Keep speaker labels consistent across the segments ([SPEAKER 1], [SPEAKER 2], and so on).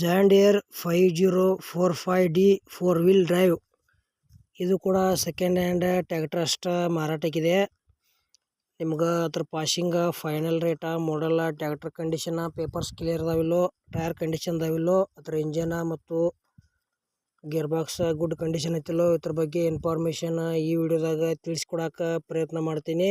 [SPEAKER 1] John Deere five zero four five D four wheel drive ಇದು ಕೂಡ second hand tractor ಅಷ್ಟ ಮಾರಾಟಕ್ಕಿದೆ ನಿಮ್ಗೆ ಅದ್ರ ಪಾಶಿಂಗ ಫೈನಲ್ ರೇಟ ಮಾಡಲ್ಲ ಟ್ಯಾಕ್ಟರ್ ಕಂಡೀಷನ್ ಪೇಪರ್ಸ್ ಕ್ಲಿಯರ್ ಅದಾವಿಲ್ಲೋ ಟೈರ್ ಕಂಡೀಷನ್ ಅದಾವಿಲ್ಲೋ, ಅದ್ರ ಇಂಜನ ಮತ್ತು ಗೇರ್ ಬಾಕ್ಸ್ ಗುಡ್ ಕಂಡೀಷನ್ ಐತಿಲ್ಲೋ, ಇದ್ರ ಬಗ್ಗೆ ಇನ್ಫಾರ್ಮೇಷನ್ ಈ ವಿಡಿಯೋದಾಗ ತಿಳಿಸ್ಕೊಡಕ್ಕೆ ಪ್ರಯತ್ನ ಮಾಡ್ತೀನಿ.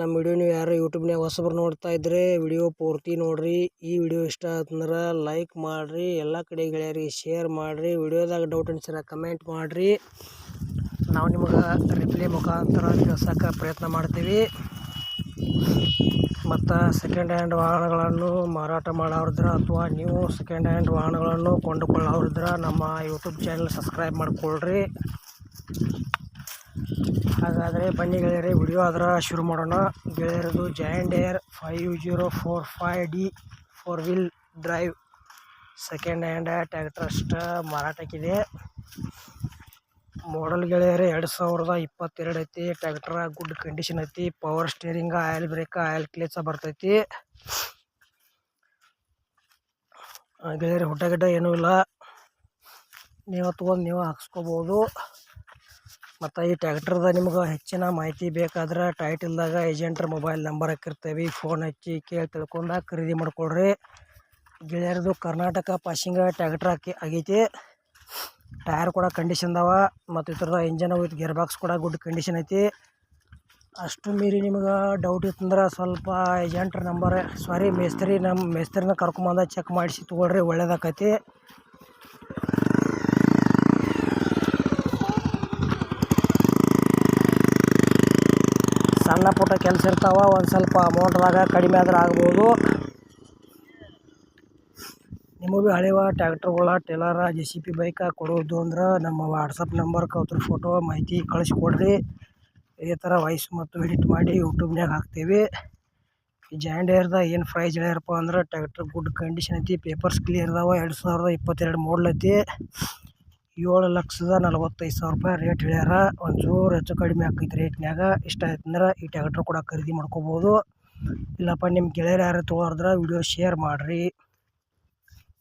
[SPEAKER 1] ನಮ್ಮ ವಿಡಿಯೋ ನೀವು ಯಾರು ಯೂಟ್ಯೂಬ್ನಾಗ ಹೊಸಬ್ರು ನೋಡ್ತಾ ಇದ್ರೆ ವಿಡಿಯೋ ಪೂರ್ತಿ ನೋಡ್ರಿ. ಈ ವಿಡಿಯೋ ಇಷ್ಟ ಆತಂದ್ರೆ ಲೈಕ್ ಮಾಡಿರಿ. ಎಲ್ಲ ಕಡೆ ಗೆಳೆಯರಿಗೆ ಶೇರ್ ಮಾಡಿರಿ. ವಿಡಿಯೋದಾಗ ಡೌಟ್ ಅನ್ಸಿರ ಕಮೆಂಟ್ ಮಾಡಿರಿ. ನಾವು ನಿಮಗೆ ರಿಪ್ಲೈ ಮುಖಾಂತರ ತಿಳ್ಸೋಕೆ ಪ್ರಯತ್ನ ಮಾಡ್ತೀವಿ. ಮತ್ತು ಸೆಕೆಂಡ್ ಹ್ಯಾಂಡ್ ವಾಹನಗಳನ್ನು ಮಾರಾಟ ಮಾಡೋರಿದ್ರೆ ಅಥವಾ ನೀವು ಸೆಕೆಂಡ್ ಹ್ಯಾಂಡ್ ವಾಹನಗಳನ್ನು ಕೊಂಡುಕೊಳ್ಳೋರಿದ್ರೆ ನಮ್ಮ ಯೂಟ್ಯೂಬ್ ಚಾನಲ್ ಸಬ್ಸ್ಕ್ರೈಬ್ ಮಾಡಿಕೊಳ್ಳ್ರಿ ಹಾಗಾದರೆ ಬನ್ನಿ ಗೆಳೆಯರೇ, ವಿಡಿಯೋ ಅದರ ಶುರು ಮಾಡೋಣ. ಗೆಳೆಯರದು John Deere five zero four five D four wheel drive second hand tractor ಅಷ್ಟ ಮಾರಾಟಕ್ಕಿದೆ. ಮಾಡಲ್ ಗೆಳೆಯರೆ, ಎರಡು ಸಾವಿರದ ಇಪ್ಪತ್ತೆರಡು ಐತಿ. ಟ್ಯಾಕ್ಟ್ರ ಗುಡ್ ಕಂಡೀಷನ್ ಐತಿ. Power steering oil brake oil ಕ್ಲೇಸ ಬರ್ತೈತಿ. ಗೆಳೆಯರೆ ಹುಡ್ಡ ಗಿಡ್ಡ ಏನೂ ಇಲ್ಲ. ನೀವು ತೊಗೊಂಡು ನೀವು ಹಾಕ್ಸ್ಕೊಬೋದು. ಮತ್ತು ಈ ಟ್ಯಾಕ್ಟ್ರದ ನಿಮ್ಗೆ ಹೆಚ್ಚಿನ ಮಾಹಿತಿ ಬೇಕಾದ್ರೆ ಟೈಟಲ್ದಾಗ ಏಜೆಂಟ್ರ ಮೊಬೈಲ್ ನಂಬರ್ ಹಾಕಿರ್ತೇವೆ. ಫೋನ್ ಹಚ್ಚಿ ಕೇಳಿ ತಿಳ್ಕೊಂಡ ಖರೀದಿ ಮಾಡ್ಕೊಳ್ರಿ. ಗೆಳೆಯರದು ಕರ್ನಾಟಕ ಪಾಸಿಂಗ ಟ್ಯಾಕ್ಟ್ರ್ ಹಾಕಿ ಆಗೈತಿ. ಟೈರ್ ಕೂಡ ಕಂಡೀಷನ್ ಅದಾವ ಮತ್ತು ಇದ್ರದ ಇಂಜನ್ ವಿತ್ ಗೇರ್ ಬಾಕ್ಸ್ ಕೂಡ ಗುಡ್ ಕಂಡೀಷನ್ ಐತಿ. ಅಷ್ಟು ಮೀರಿ ನಿಮ್ಗೆ ಡೌಟ್ ಇತ್ತಂದ್ರೆ ಸ್ವಲ್ಪ ಏಜೆಂಟ್ರ ನಂಬರ್ ಸಾರಿ ಮೇಸ್ತ್ರಿ ನಮ್ಮ ಮೇಸ್ತ್ರಿನ ಕರ್ಕೊಂಬಂದ ಚೆಕ್ ಮಾಡಿಸಿ ತೊಗೊಳ್ರಿ, ಒಳ್ಳೇದಾಕೈತಿ. ಸಣ್ಣ ಪುಟ್ಟ ಕೆಲಸ ಇರ್ತಾವ, ಒಂದು ಸ್ವಲ್ಪ ಅಮೌಂಟ್ದಾಗ ಕಡಿಮೆ ಆದ್ರೆ ಆಗ್ಬೋದು. ನಿಮಗೂ ಹಳೆವ ಟ್ಯಾಕ್ಟ್ರುಗಳ trailer J C B bike ಕೊಡೋದು ಅಂದ್ರೆ ನಮ್ಮ ವಾಟ್ಸಪ್ ನಂಬರ್ಗೆ ಅದ್ರ ಫೋಟೋ ಮಾಹಿತಿ ಕಳಿಸ್ಕೊಡ್ರಿ. ಇದೇ ಥರ ವಾಯ್ಸ್ ಮತ್ತು ಎಡಿಟ್ ಮಾಡಿ ಯೂಟ್ಯೂಬ್ನಾಗ ಹಾಕ್ತೀವಿ. ಈ ಜಾಯಿಂಟ್ ಏರ್ದಾಗ ಏನು ಪ್ರೈಸ್ ಹೇಳ್ಯಾರಪ್ಪ ಅಂದ್ರೆ ಟ್ಯಾಕ್ಟ್ರ್ ಗುಡ್ ಕಂಡೀಷನ್ ಐತಿ ಪೇಪರ್ಸ್ ಕ್ಲಿಯರ್ ಅದಾವ, ಎರಡು ಸಾವಿರದ ಇಪ್ಪತ್ತೆರಡು ಐತಿ. ಏಳು ಲಕ್ಷದ ನಲವತ್ತೈದು ಸಾವಿರ ರೂಪಾಯಿ ರೇಟ್ ಹೇಳ್ಯಾರ. ಒಂಚೂರು ಹೆಚ್ಚು ಕಡಿಮೆ ಆಕೈತಿ ರೇಟ್ನ್ಯಾಗ ಇಷ್ಟ ಆಯ್ತಂದ್ರೆ ಈ ಟ್ಯಾಕ್ಟ್ರ್ ಕೂಡ ಖರೀದಿ ಮಾಡ್ಕೋಬೋದು. ಇಲ್ಲಪ್ಪ ನಿಮ್ಮ ಗೆಳೆಯರು ಯಾರು ತೊಗೊಳೋದ್ರ ವಿಡಿಯೋ ಶೇರ್ ಮಾಡಿರಿ.